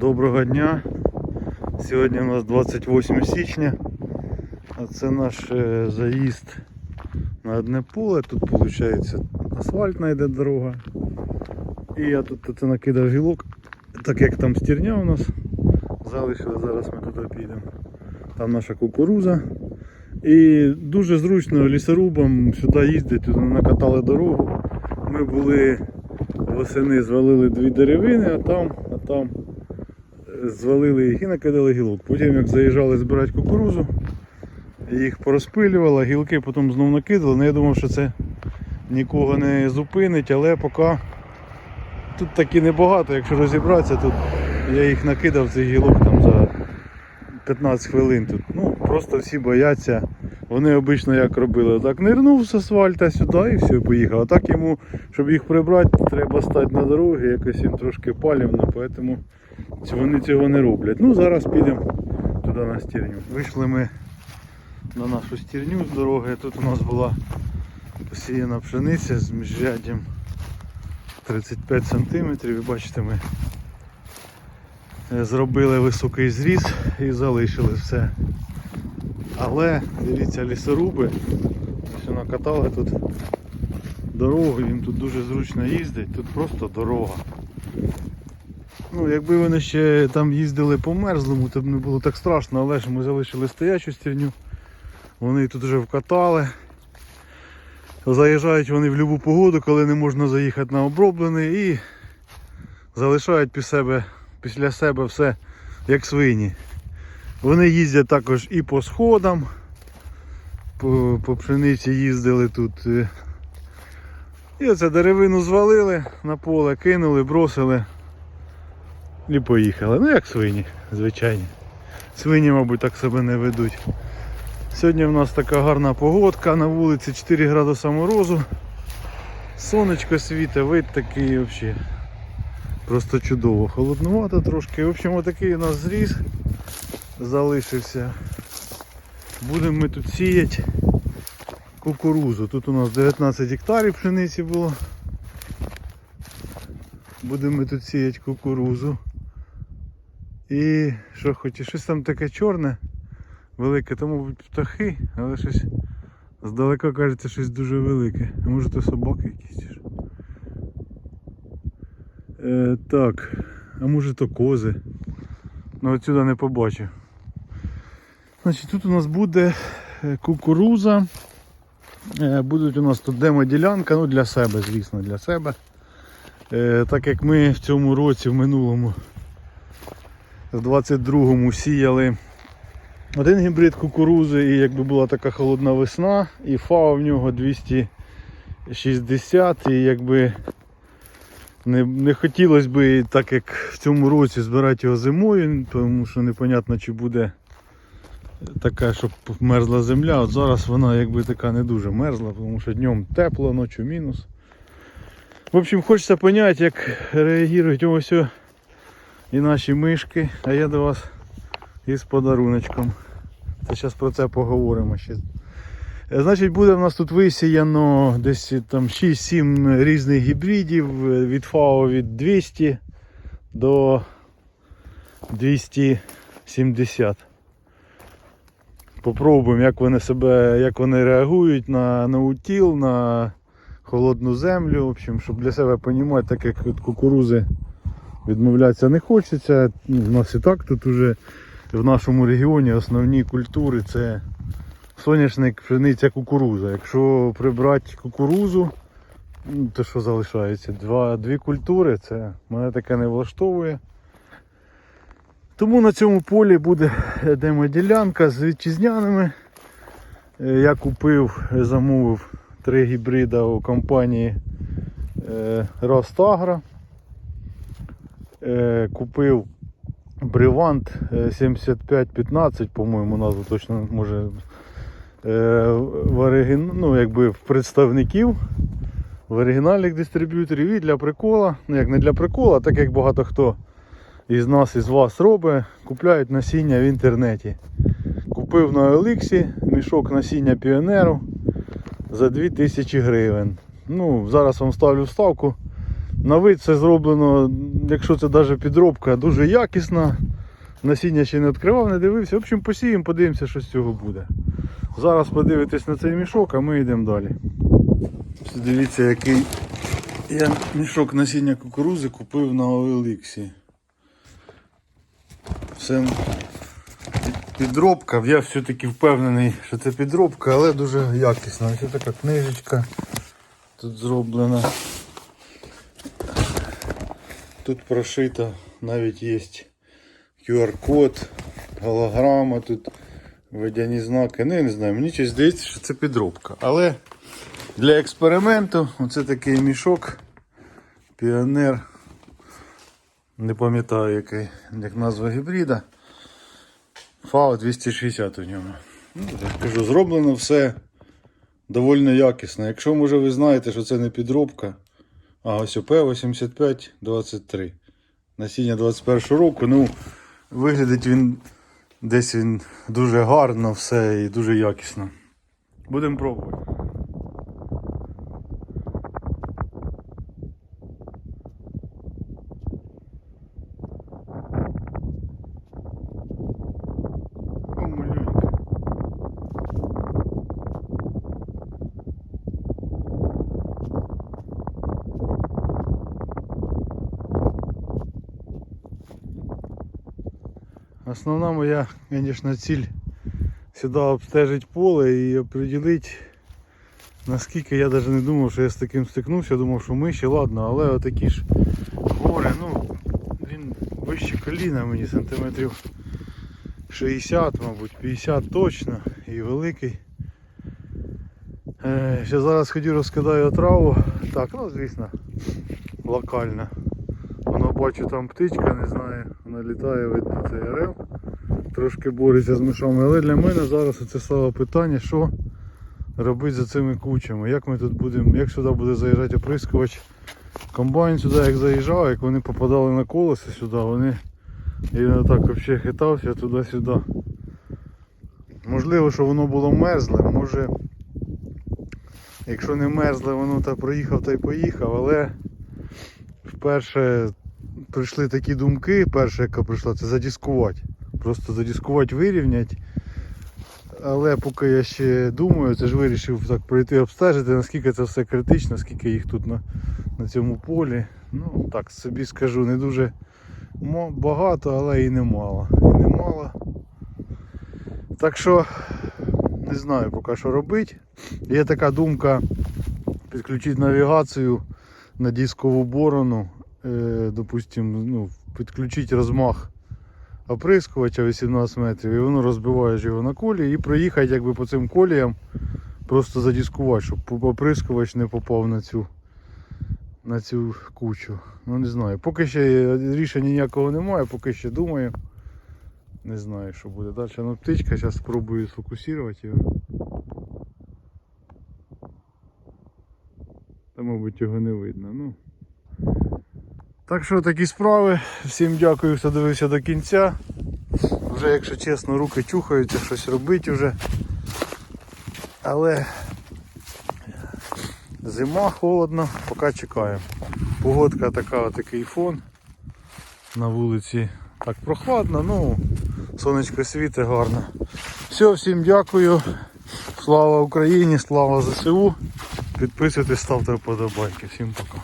Доброго дня. Сьогодні у нас 28 січня. А це наш е, заїзд на одне поле. Тут виходить асфальтна йде дорога. І я тут, тут накидав гілок, так як там стерня у нас. Залишили, зараз ми туди підемо. Там наша кукуруза. І дуже зручно лісорубам сюди їздити, накатали дорогу. Ми були восени, звалили дві деревини, а там, а там звалили їх і накидали гілок. Потім як заїжджали збирати кукурузу, їх порозпилювали, гілки потім знов накидали. Ну, я думав, що це нікого не зупинить, але поки тут таки небагато, якщо розібратися, тут я їх накидав цих гілок там за 15 хвилин тут. Ну, просто всі бояться. Вони обично як робили, так нирнув з асфальта сюди і все, поїхав. А так йому, щоб їх прибрати, треба стати на дорогі, якось він трошки палівно, тому вони цього не роблять. Ну зараз підемо туди на стірню. Вийшли ми на нашу стірню з дороги. Тут у нас була посіяна пшениця з міжряддям 35 см. І бачите, ми зробили високий зріз і залишили все. Але дивіться, лісоруби ось накатали тут дорогу, їм тут дуже зручно їздить, тут просто дорога. Ну, якби вони ще там їздили по мерзлому, то б не було так страшно, але ж ми залишили стоячу стірню. Вони тут вже вкатали. Заїжджають вони в будь-яку погоду, коли не можна заїхати на оброблений і залишають після себе, після себе все як свині. Вони їздять також і по сходам. По, по пшениці їздили тут. е. І оце деревину звалили на поле, кинули, бросили і поїхали. Ну як свині, звичайні. Свині, мабуть, так себе не ведуть. Сьогодні в нас така гарна погодка, на вулиці 4 градуса морозу. Сонечко світе, вид такий взагалі. Просто чудово. Холоднувато трошки. В общем, отакий у нас зріз залишився. Будемо ми тут сіяти кукурузу. Тут у нас 19 гектарів пшениці було. Будемо ми тут сіяти кукурузу. І що хоч, щось там таке чорне, велике, то мабуть птахи, але щось здалека кажеться щось дуже велике. А може то собаки якісь? Е, так, а може то кози. Ну отсюди не побачив. Значить, тут у нас буде е, кукуруза. Е, Будуть у нас тут демоділянка, ну для себе, звісно, для себе. Е, Так як ми в цьому році, в минулому, в 22-му сіяли один гібрид кукурузи, і якби була така холодна весна, і фау в нього 260, і якби не, не хотілося б, так як в цьому році збирати його зимою, тому що непонятно чи буде така, щоб мерзла земля. От зараз вона якби така не дуже мерзла, тому що днем тепло, ночі мінус. В общем, хочеться зрозуміти, як реагують ось і наші мишки, а я до вас із подаруночком. Це зараз про це поговоримо ще. Е, Значить, буде в нас тут висіяно десь там 6-7 різних гібридів е, від FAO від 200 до 270. Попробуємо, як вони себе, як вони реагують на, на утіл, на холодну землю. В общем, щоб для себе розуміти, так як від кукурузи відмовлятися не хочеться. Ну, в нас і так тут уже в нашому регіоні основні культури це соняшник, пшениця, кукуруза. Якщо прибрати кукурузу, ну, то що залишається? Два, дві культури, це мене таке не влаштовує. Тому на цьому полі буде демоділянка з вітчизняними. Е, Я купив, замовив три гібрида у компанії е, Ростагра. Е, Купив Бривант е, 7515, по-моєму, назву точно може е, в оригін... ну, якби в представників в оригінальних дистриб'юторів і для прикола. Ну як не для прикола, так як багато хто із нас, із вас робить, купляють насіння в інтернеті. Купив на Еліксі мішок насіння піонеру за 2000 гривень. Ну, зараз вам ставлю вставку На вид це зроблено, якщо це навіть підробка, дуже якісна. Насіння ще не відкривав, не дивився. В общем, посіємо, подивимося, що з цього буде. Зараз подивитесь на цей мішок, а ми йдемо далі. Дивіться, який я мішок насіння кукурузи купив на OLX. Все підробка, я все-таки впевнений, що це підробка, але дуже якісна. Ось така книжечка тут зроблена. Тут прошито, навіть є QR-код, голограма, тут водяні знаки. Ну, я не знаю, мені щось здається, що це підробка. Але для експерименту оце такий мішок. Піонер. Не пам'ятаю, який, як назва гібрида. ФАО 260 у ньому. Ну, я кажу, зроблено все доволі якісно. Якщо може ви знаєте, що це не підробка, а ось ОП 8523. Насіння 21 року. Ну, виглядить він десь він дуже гарно все і дуже якісно. Будемо пробувати. Основна моя, конечно, ціль сюди обстежити поле і определити, наскільки я навіть не думав, що я з таким стикнувся. Думав, що миші, ладно, але отакі ж гори, ну, він вище коліна мені сантиметрів 60, мабуть, 50 точно і великий. Е, ще зараз ходю розкидаю траву. Так, ну звісно, локально. Бачу там птичка, не знаю, вона літає, видно цей орел. Трошки бореться з мишами. Але для мене зараз це стало питання, що робити за цими кучами. Як ми тут будемо, як сюди буде заїжджати оприскувач. Комбайн сюди як заїжджав, як вони попадали на колеса сюди, вони він так взагалі хитався туди-сюди. Можливо, що воно було мерзле, може якщо не мерзле, воно та проїхав та й поїхав, але вперше прийшли такі думки, перша, яка прийшла, це задіскувати. Просто задіскувати, вирівняти. Але поки я ще думаю, це ж вирішив так пройти обстежити, наскільки це все критично, скільки їх тут на, на цьому полі. Ну так собі скажу, не дуже багато, але і немало. І немало. Так що не знаю поки що робити. Є така думка підключити навігацію на дискову борону, е, допустим, ну, підключити розмах оприскувача 18 метрів і воно розбиваєш його на колії і проїхати якби по цим коліям, просто задіскувати, щоб оприскувач не попав на цю, на цю кучу. Ну не знаю. Поки ще рішення ніякого немає, поки ще думаю. Не знаю, що буде далі. Ну птичка, зараз спробую сфокусувати його. Та мабуть його не видно. Ну. Так що такі справи. Всім дякую, хто дивився до кінця. Вже, якщо чесно, руки чухаються, щось робити вже. Але зима холодно, поки чекаємо. Погодка така, такий фон. На вулиці так прохладно, ну сонечко світить гарно. Все, всім дякую. Слава Україні, слава ЗСУ. Підписуйтесь, ставте вподобайки. Всім пока.